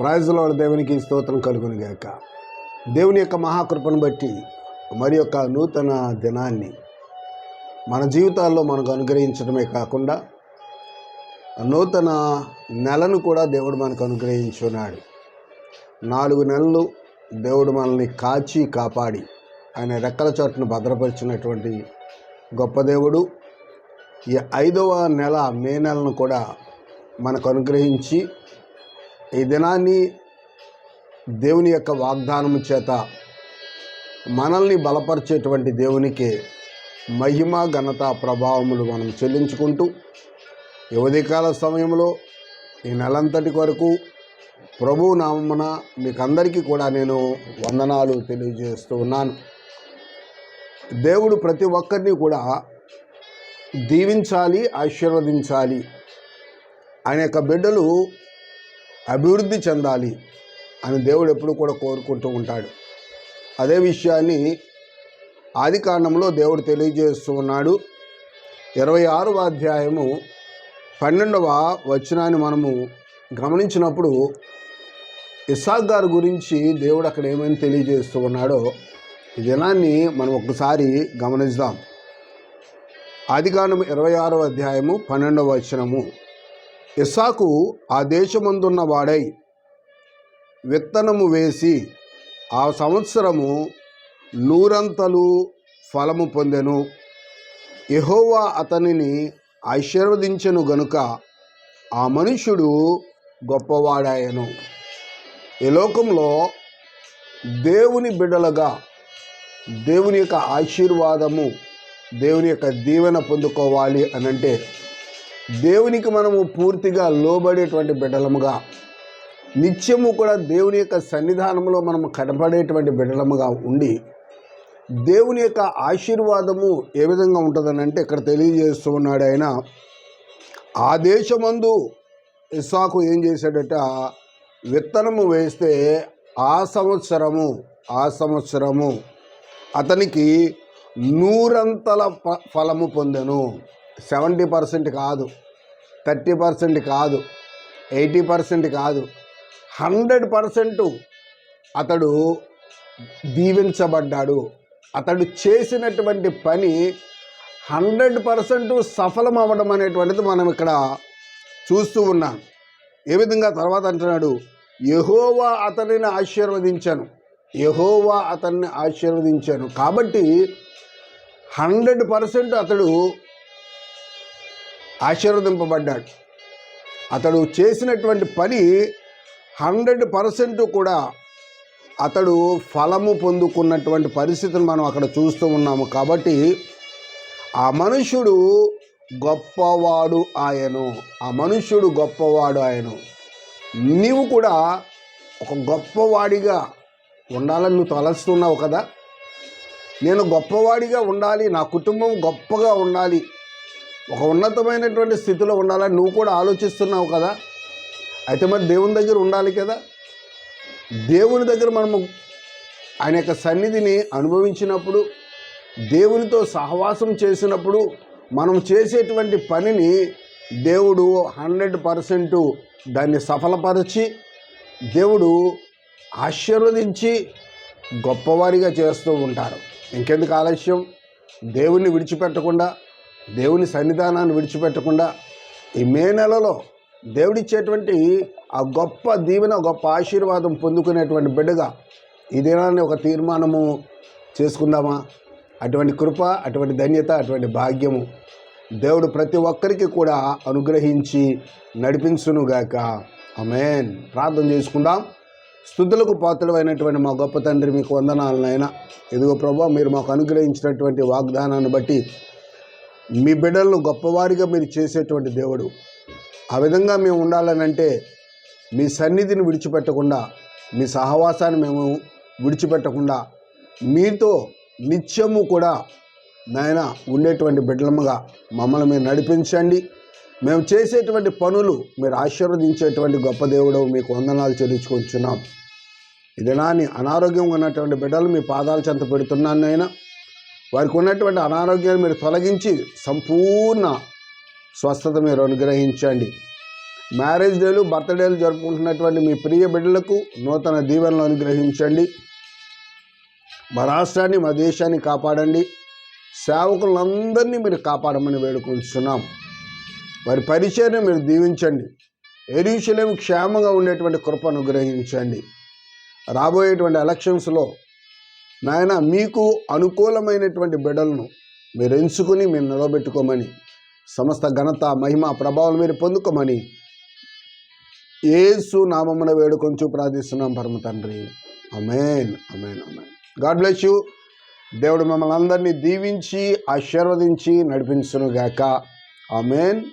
ప్రాయజలో దేవునికి స్తోత్రం కలుగును గాక. దేవుని యొక్క మహాకృపను బట్టి మరి యొక్క నూతన దినాన్ని మన జీవితాల్లో మనకు అనుగ్రహించడమే కాకుండా నూతన నెలను కూడా దేవుడు మనకు అనుగ్రహించున్నాడు. నాలుగు నెలలు దేవుడు మనల్ని కాచి కాపాడి ఆయన రెక్కల చోటును భద్రపరిచినటువంటి గొప్ప దేవుడు. ఈ ఐదవ నెల మే నెలను కూడా మనకు అనుగ్రహించి ఈ దినాన్ని దేవుని యొక్క వాగ్దానము చేత మనల్ని బలపరిచేటువంటి దేవునికి మహిమ ఘనత ప్రభావములు మనం చెల్లించుకుంటూ యువదికాల సమయంలో ఈ నెలంతటి కొరకు ప్రభు నామమున మీకు అందరికీ కూడా నేను వందనాలు తెలియజేస్తూ ఉన్నాను. దేవుడు ప్రతి ఒక్కరిని కూడా దీవించాలి ఆశీర్వదించాలి. ఆయన యొక్క బిడ్డలు అభివృద్ధి చెందాలి అని దేవుడు ఎప్పుడు కూడా కోరుకుంటూ ఉంటాడు. అదే విషయాన్ని ఆది కాండంలో దేవుడు తెలియజేస్తూ ఉన్నాడు. ఇరవై ఆరవ అధ్యాయము పన్నెండవ వచనాన్ని మనము గమనించినప్పుడు ఇసాక్ గారి గురించి దేవుడు అక్కడ ఏమని తెలియజేస్తూ ఉన్నాడో ఈ దినాన్ని మనం ఒకసారి గమనిద్దాం. ఆదికాండం ఇరవై ఆరవ అధ్యాయము పన్నెండవ వచనము. ఇసాకు ఆ దేశమందున్న వాడై విత్తనము వేసి ఆ సంవత్సరము నూరంతలు ఫలము పొందెను. ఎహోవా అతనిని ఆశీర్వదించెను గనుక ఆ మనుష్యుడు గొప్పవాడాయను. ఈ లోకంలో దేవుని బిడ్డలుగా దేవుని యొక్క ఆశీర్వాదము దేవుని యొక్క దీవెన పొందుకోవాలి అనంటే దేవునికి మనము పూర్తిగా లోబడేటువంటి బిడ్డలముగా నిత్యము కూడా దేవుని యొక్క సన్నిధానంలో మనము కనపడేటువంటి బిడ్డలముగా ఉండి దేవుని యొక్క ఆశీర్వాదము ఏ విధంగా ఉంటుందని అంటే ఇక్కడ తెలియజేస్తూ ఉన్నాడు ఆయన. ఆ దేశమందు ఇసాకు ఏం చేశాడట? విత్తనము వేస్తే ఆ సంవత్సరము ఆ సంవత్సరము అతనికి నూరంతల ఫ- ఫలము పొందెను. సెవెంటీ పర్సెంట్ కాదు థర్టీ పర్సెంట్ కాదు ఎయిటీ పర్సెంట్ కాదు. హండ్రెడ్ పర్సెంట్ అతడు దీవించబడ్డాడు. అతడు చేసినటువంటి పని హండ్రెడ్ పర్సెంట్ సఫలం అవ్వడం అనేటువంటిది మనం ఇక్కడ చూస్తూ ఉన్నాం. ఏ విధంగా తర్వాత అంటున్నాడు యహోవా అతనిని ఆశీర్వదించాను. యహోవా అతన్ని ఆశీర్వదించాను. కాబట్టి హండ్రెడ్ పర్సెంట్ అతడు ఆశీర్వదింపబడ్డాడు. అతడు చేసినటువంటి పని హండ్రెడ్ పర్సెంట్ కూడా అతడు ఫలము పొందుకున్నటువంటి పరిస్థితిని మనం అక్కడ చూస్తూ ఉన్నాము. కాబట్టి ఆ మనుష్యుడు గొప్పవాడు ఆయను. ఆ మనుష్యుడు గొప్పవాడు ఆయను. నీవు కూడా ఒక గొప్పవాడిగా ఉండాలని నువ్వు తలస్తున్నావు కదా. నేను గొప్పవాడిగా ఉండాలి నా కుటుంబం గొప్పగా ఉండాలి ఒక ఉన్నతమైనటువంటి స్థితిలో ఉండాలని నువ్వు కూడా ఆలోచిస్తున్నావు కదా? అయితే మరి దేవుని దగ్గర ఉండాలి కదా? దేవుని దగ్గర మనము ఆయన యొక్క సన్నిధిని అనుభవించినప్పుడు దేవునితో సహవాసం చేసినప్పుడు మనం చేసేటువంటి పనిని దేవుడు హండ్రెడ్ పర్సెంట్ దాన్ని సఫలపరచి దేవుడు ఆశీర్వదించి గొప్పవారిగా చేస్తూ ఉంటారు. ఇంకెందుకు ఆలస్యం? దేవుణ్ణి విడిచిపెట్టకుండా దేవుని సన్నిధానాన్ని విడిచిపెట్టకుండా ఈ మే నెలలో దేవుడిచ్చేటువంటి ఆ గొప్ప దీవెన గొప్ప ఆశీర్వాదం పొందుకునేటువంటి బిడ్డగా ఈ దినాన్ని ఒక తీర్మానము చేసుకుందామా? అటువంటి కృప అటువంటి ధన్యత అటువంటి భాగ్యము దేవుడు ప్రతి ఒక్కరికి కూడా అనుగ్రహించి నడిపించునుగాక. అమేన్ ప్రార్థన చేసుకుందాం. స్థుతులకు పాత్రమైనటువంటి మా గొప్ప తండ్రి మీకు వందనాలనైనా ఇదిగో ప్రభా మీరు మాకు అనుగ్రహించినటువంటి వాగ్దానాన్ని బట్టి మీ బిడ్డలను గొప్పవారిగా మీరు చేసేటువంటి దేవుడు. ఆ విధంగా మేము ఉండాలనంటే మీ సన్నిధిని విడిచిపెట్టకుండా మీ సహవాసాన్ని మేము విడిచిపెట్టకుండా మీతో నిత్యము కూడా నాయన ఉండేటువంటి బిడ్డలముగా మమ్మల్ని మీరు నడిపించండి. మేము చేసేటువంటి పనులు మీరు ఆశీర్వదించేటువంటి గొప్ప దేవుడు మీకు వందనాలు చెల్లించుకుంటున్నాం. నాని అనారోగ్యంగా ఉన్నటువంటి బిడ్డలు మీ పాదాలు చెంత పెడుతున్నాను నాయన. వారికి ఉన్నటువంటి అనారోగ్యాన్ని మీరు తొలగించి సంపూర్ణ స్వస్థత మీరు అనుగ్రహించండి. మ్యారేజ్ డేలు బర్త్డేలు జరుపుకుంటున్నటువంటి మీ ప్రియ బిడ్డలకు నూతన దీవెనలు అనుగ్రహించండి. మా రాష్ట్రాన్ని మా దేశాన్ని కాపాడండి. సేవకులందరినీ మీరు కాపాడమని వేడుకుంటున్నాం. వారి పరిచయను మీరు దీవించండి. ఎరుషలేం క్షేమంగా ఉండేటువంటి కృప అనుగ్రహించండి. రాబోయేటువంటి ఎలక్షన్స్లో నాయన మీకు అనుకూలమైనటువంటి బిడ్డలను మీరు ఎంచుకుని మీరు నిలబెట్టుకోమని సమస్త ఘనత మహిమ ప్రభావం మీరు పొందుకోమని ఏసు నామమున వేడుకొంచు ప్రార్థిస్తున్నాం పరమ తండ్రి. Amen amen amen God bless you. దేవుడు మమ్మల్ని అందరినీ దీవించి ఆశీర్వదించి నడిపించునుగాక. అమేన్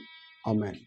అమేన్